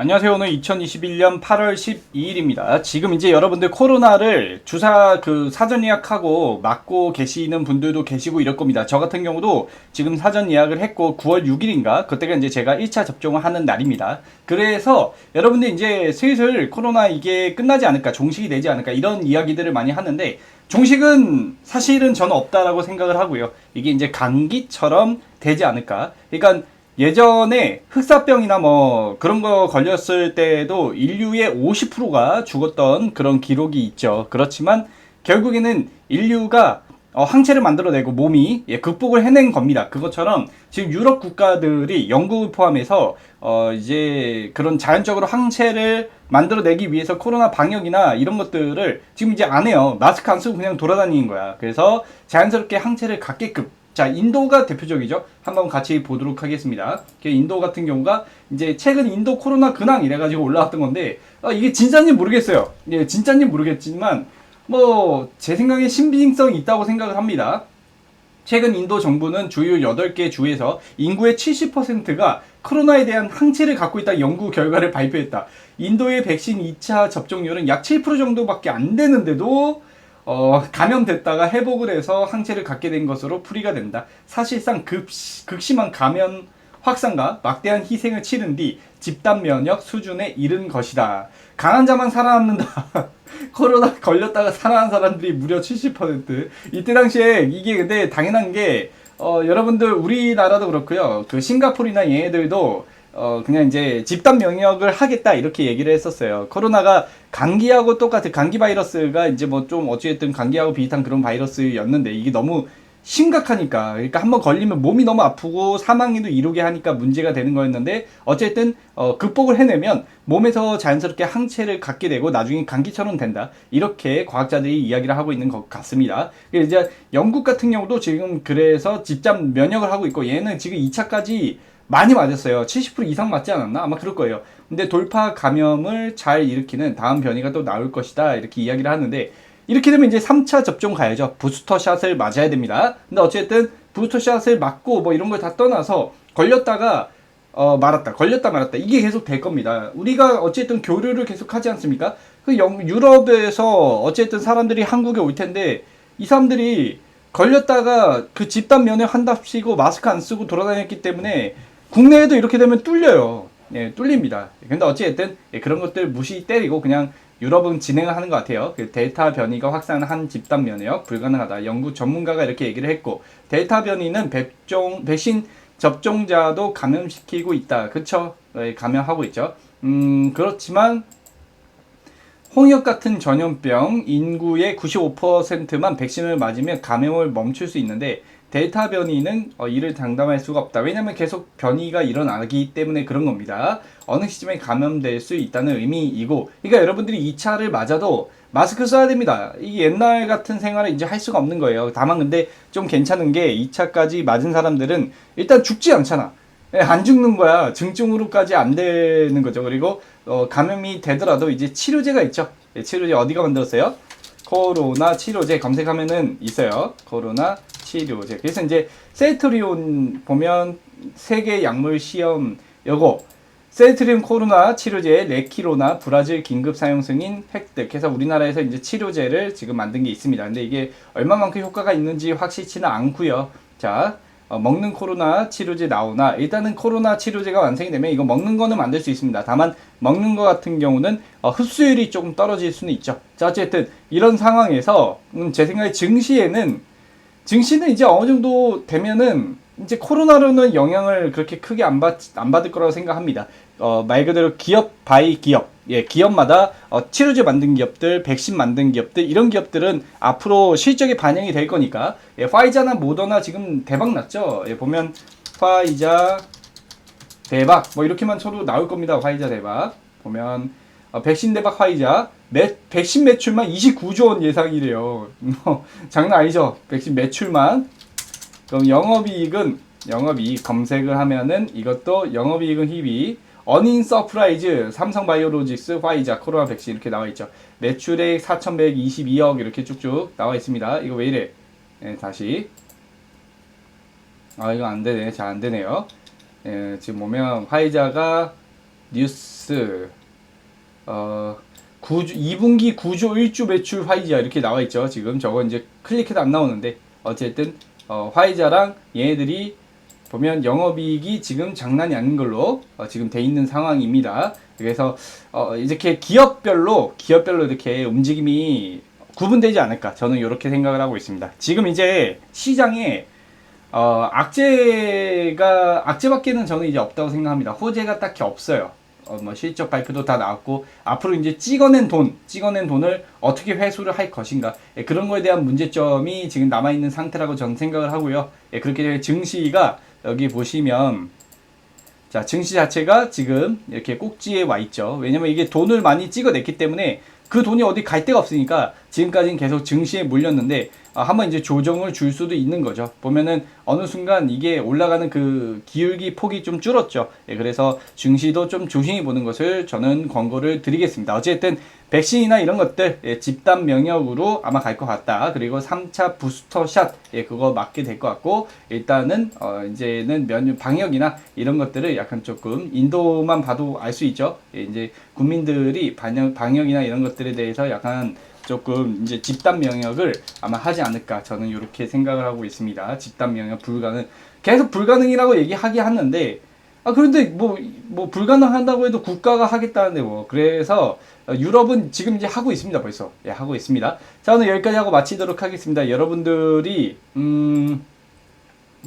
안녕하세요. 오늘 2021년 8월 12일입니다. 지금 이제 여러분들 코로나를 주사 그 사전 예약하고 맞고 계시는 분들도 계시고 이럴 겁니다. 저 같은 경우도 지금 사전 예약을 했고 9월 6일인가 그때가 이제 제가 1차 접종을 하는 날입니다. 그래서 여러분들 이제 슬슬 코로나 이게 끝나지 않을까, 종식이 되지 않을까 이런 이야기들을 많이 하는데 종식은 사실은 저는 없다라고 생각을 하고요. 이게 이제 감기처럼 되지 않을까. 그러니까 예전에 흑사병이나 뭐 그런 거 걸렸을 때도 인류의 50%가 죽었던 그런 기록이 있죠. 그렇지만 결국에는 인류가 어, 항체를 만들어내고 몸이 예, 극복을 해낸 겁니다. 그것처럼 지금 유럽 국가들이 영국을 포함해서 어, 이제 그런 자연적으로 항체를 만들어내기 위해서 코로나 방역이나 이런 것들을 지금 이제 안 해요. 마스크 안 쓰고 그냥 돌아다니는 거야. 그래서 자연스럽게 항체를 갖게끔 자, 인도가 대표적이죠. 한번 같이 보도록 하겠습니다. 그 인도 같은 경우가 이제 최근 인도 코로나 근황 이래가지고 올라왔던 건데, 아, 이게 진짜인지 모르겠어요. 예, 진짜인지 모르겠지만, 뭐, 제 생각에 신빙성이 있다고 생각을 합니다. 최근 인도 정부는 주요 8개 주에서 인구의 70%가 코로나에 대한 항체를 갖고 있다 연구 결과를 발표했다. 인도의 백신 2차 접종률은 약 7% 정도밖에 안 되는데도 어, 감염됐다가 회복을 해서 항체를 갖게 된 것으로 풀이가 된다. 사실상 급, 극심한 감염 확산과 막대한 희생을 치른 뒤 집단 면역 수준에 이른 것이다. 강한 자만 살아남는다. 코로나 걸렸다가 살아난 사람들이 무려 70%. 이때 당시에 이게 근데 당연한 게 어, 여러분들 우리나라도 그렇고요. 그 싱가포르나 얘네들도 어, 그냥 이제 집단 면역을 하겠다 이렇게 얘기를 했었어요. 코로나가 감기하고 똑같은 감기 바이러스가 이제 뭐 좀 어찌됐든 감기하고 비슷한 그런 바이러스였는데 이게 너무 심각하니까 그러니까 한번 걸리면 몸이 너무 아프고 사망에도 이르게 하니까 문제가 되는 거였는데 어쨌든 어, 극복을 해내면 몸에서 자연스럽게 항체를 갖게 되고 나중에 감기처럼 된다 이렇게 과학자들이 이야기를 하고 있는 것 같습니다. 이제 영국 같은 경우도 지금 그래서 집단 면역을 하고 있고 얘는 지금 2차까지 많이 맞았어요. 70% 이상 맞지 않았나? 아마 그럴 거예요. 근데 돌파 감염을 잘 일으키는 다음 변이가 또 나올 것이다. 이렇게 이야기를 하는데 이렇게 되면 이제 3차 접종 가야죠. 부스터 샷을 맞아야 됩니다. 근데 어쨌든 부스터 샷을 맞고 뭐 이런 걸 다 떠나서 걸렸다가 어, 말았다. 걸렸다 말았다. 이게 계속 될 겁니다. 우리가 어쨌든 교류를 계속 하지 않습니까? 그 영, 유럽에서 어쨌든 사람들이 한국에 올 텐데 이 사람들이 걸렸다가 그 집단 면역 한답시고 마스크 안 쓰고 돌아다녔기 때문에 국내에도 이렇게 되면 뚫려요. 예, 뚫립니다. 근데 어찌됐든 예, 그런 것들 무시 때리고 그냥 유럽은 진행을 하는 것 같아요. 그 델타 변이가 확산한 집단 면역 불가능하다. 연구 전문가가 이렇게 얘기를 했고 델타 변이는 백종, 백신 접종자도 감염시키고 있다. 그쵸? 예, 감염하고 있죠. 음, 그렇지만 홍역 같은 전염병 인구의 95%만 백신을 맞으면 감염을 멈출 수 있는데 델타 변이는 어, 이를 장담할 수가 없다. 왜냐하면 계속 변이가 일어나기 때문에 그런 겁니다. 어느 시점에 감염될 수 있다는 의미이고, 그러니까 여러분들이 2차를 맞아도 마스크 써야 됩니다. 이게 옛날 같은 생활을 이제 할 수가 없는 거예요. 다만 근데 좀 괜찮은 게 2차까지 맞은 사람들은 일단 죽지 않잖아. 예, 안 죽는 거야. 증증으로까지 안 되는 거죠. 그리고 어, 감염이 되더라도 이제 치료제가 있죠. 예, 치료제 어디가 만들었어요? 코로나 치료제 검색하면은 있어요. 코로나 치료제. 그래서 이제 셀트리온 보면 세계 약물 시험 요거 셀트리온 코로나 치료제 레키로나 브라질 긴급 사용 승인 획득 해서 우리나라에서 이제 치료제를 지금 만든 게 있습니다. 근데 이게 얼마만큼 효과가 있는지 확실치는 않고요. 자, 어, 먹는 코로나 치료제 나오나 일단은 코로나 치료제가 완성이 되면 이거 먹는 거는 만들 수 있습니다. 다만 먹는 거 같은 경우는 어, 흡수율이 조금 떨어질 수는 있죠. 자 어쨌든 이런 상황에서 음, 제 생각에 증시에는 증시는 이제 어느 정도 되면은 이제 코로나로는 영향을 그렇게 크게 안, 받, 안 받을 거라고 생각합니다. 어, 말 그대로 기업 바이 기업, 예, 기업마다 어, 치료제 만든 기업들, 백신 만든 기업들 이런 기업들은 앞으로 실적에 반영이 될 거니까 예, 화이자나 모더나 지금 대박 났죠. 예, 보면 화이자 대박 뭐 이렇게만 쳐도 나올 겁니다. 화이자 대박 보면 어, 백신 대박 화이자 매, 백신 매출만 29조 원 예상이래요. 뭐, 장난 아니죠? 백신 매출만 그럼 영업이익은 영업이익 검색을 하면은 이것도 영업이익은 희비 어닝 서프라이즈 삼성바이오로직스 화이자 코로나 백신 이렇게 나와 있죠. 매출액 4,122억 이렇게 쭉쭉 나와 있습니다. 이거 왜 이래? 네, 다시 아 이거 안 되네. 잘 안 되네요. 예, 지금 보면 화이자가 뉴스 어 구주 2분기 9조 1주 매출 화이자 이렇게 나와 있죠. 지금 저거 이제 클릭해도 안 나오는데 어쨌든 어, 화이자랑 얘네들이 보면 영업이익이 지금 장난이 아닌 걸로 어, 지금 돼 있는 상황입니다. 그래서 어, 이렇게 기업별로 기업별로 이렇게 움직임이 구분되지 않을까 저는 이렇게 생각을 하고 있습니다. 지금 이제 시장에 어, 악재가 악재밖에는 저는 이제 없다고 생각합니다. 호재가 딱히 없어요. 어, 뭐 실적 발표도 다 나왔고 앞으로 이제 찍어낸 돈, 찍어낸 돈을 어떻게 회수를 할 것인가 예, 그런 거에 대한 문제점이 지금 남아 있는 상태라고 저는 생각을 하고요. 예, 때문에 증시가 여기 보시면 자 증시 자체가 지금 이렇게 꼭지에 와 있죠. 왜냐면 이게 돈을 많이 찍어냈기 때문에 그 돈이 어디 갈 데가 없으니까 지금까지는 계속 증시에 물렸는데 아, 한번 이제 조정을 줄 수도 있는 거죠. 보면은 어느 순간 이게 올라가는 그 기울기 폭이 좀 줄었죠. 예, 그래서 증시도 좀 조심히 보는 것을 저는 권고를 드리겠습니다. 어쨌든 백신이나 이런 것들 예, 집단 면역으로 아마 갈 것 같다. 그리고 3차 부스터 샷 예, 그거 맞게 될 것 같고 일단은 어, 이제는 면 방역이나 이런 것들을 약간 조금 인도만 봐도 알 수 있죠. 예, 이제 국민들이 방역 방역이나 이런 것들에 대해서 약간 조금 이제 집단 명역을 아마 하지 않을까 저는 이렇게 생각을 하고 있습니다. 집단 명역 불가능 계속 불가능이라고 얘기하긴 하는데 아 그런데 뭐뭐 불가능한다고 해도 국가가 하겠다는데 뭐 그래서 어, 유럽은 지금 이제 하고 있습니다 벌써 예 하고 있습니다. 자 오늘 여기까지 하고 마치도록 하겠습니다. 여러분들이 음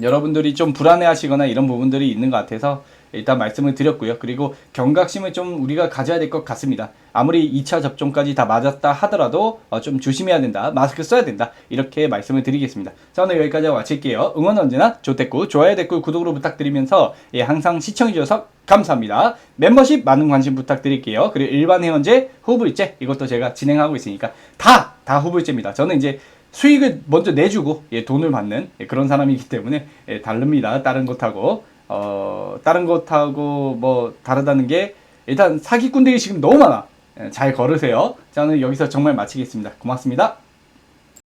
여러분들이 좀 불안해하시거나 이런 부분들이 있는 것 같아서 일단 말씀을 드렸고요. 그리고 경각심을 좀 우리가 가져야 될 것 같습니다. 아무리 2차 접종까지 다 맞았다 하더라도 어, 좀 조심해야 된다. 마스크 써야 된다. 이렇게 말씀을 드리겠습니다. 자 오늘 여기까지 하고 마칠게요. 응원 언제나 좋댔고 좋아요 댓글 구독으로 부탁드리면서 예, 항상 시청해주셔서 감사합니다. 멤버십 많은 관심 부탁드릴게요. 그리고 일반 회원제, 후불제 이것도 제가 진행하고 있으니까 다 다 후불제입니다. 저는 이제 수익을 먼저 내주고 예, 돈을 받는 예, 그런 사람이기 때문에 예, 다릅니다. 다른 것하고 어, 다른 것하고 뭐 다르다는 게 일단 사기꾼들이 지금 너무 많아. 예, 잘 걸으세요. 저는 여기서 정말 마치겠습니다. 고맙습니다.